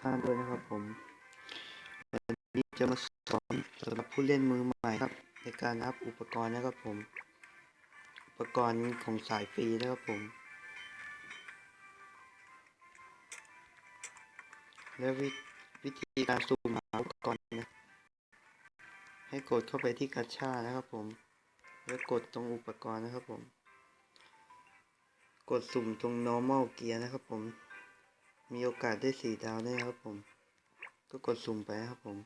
ท่านด้วยนะครับผม วันนี้จะมาสอนสำหรับผู้เล่นมือใหม่ครับ ในการอัพอุปกรณ์นะครับผม อุปกรณ์ของสายฟรีนะครับผม และวิวิธีการซูมหาอุปกรณ์นะ ให้กดเข้าไปที่กัชชานะครับผม แล้วกดตรงอุปกรณ์นะครับผม กดสุ่มตรง normal gear นะครับผม มีโอกาสได้สี่ดาวได้ครับผม ก็กดสุ่มไปครับผม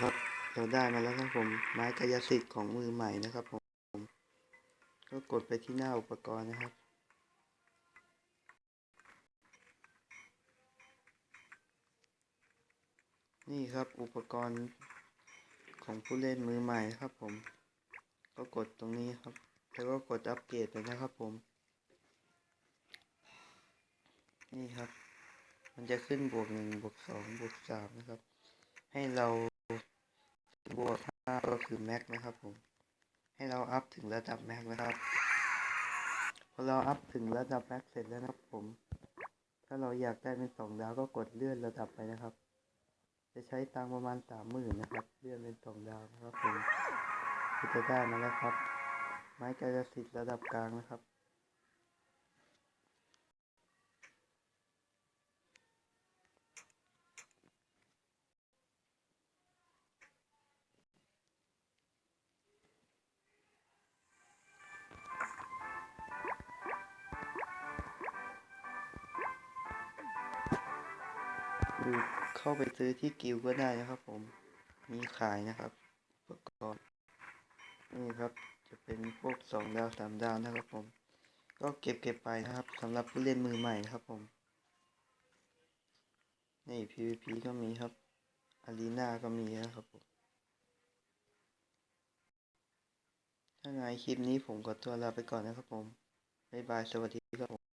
ครับเราได้มาแล้วครับผม ไม้กายสิทธิ์ของมือใหม่นะครับผม ก็กดไปที่หน้าอุปกรณ์นะครับนี่ครับอุปกรณ์ของผู้เล่นมือใหม่ครับผม ก็กดตรงนี้ครับ แล้วก็กดอัปเกรดไปนะครับผม นี่ครับ มันจะขึ้นบวกหนึ่งบวกสองบวกสามนะครับ ให้เราบวกห้าก็คือแม็กนะครับผม ให้เราอัพถึงระดับแม็กนะครับพอเราอัพถึงระดับแม็กเสร็จแล้วนะครับผม ถ้าเราอยากได้เป็นสองดาวก็กดเลื่อนระดับไปนะครับ จะใช้ตังประมาณสามหมื่นนะครับ เลื่อนเป็นสองดาวนะครับผมจะได้มาแล้วครับ ไม้กายสิทธิ์ระดับกลางนะครับ หรือเข้าไปซื้อที่กิลด์ก็ได้นะครับ ผม มีขายนะครับอุปกรณ์นี่ครับ จะเป็นพวกสองดาวสามดาวนะครับ ผม ก็เก็บเก็บไปนะครับสำหรับผู้เล่นมือใหม่นะครับผม นี่ PVP ก็มีครับอารีนาก็มีนะครับผม ถ้าไงคลิปนี้ผมขอตัวลาไปก่อนนะครับผม บ๊ายบาย สวัสดีครับผม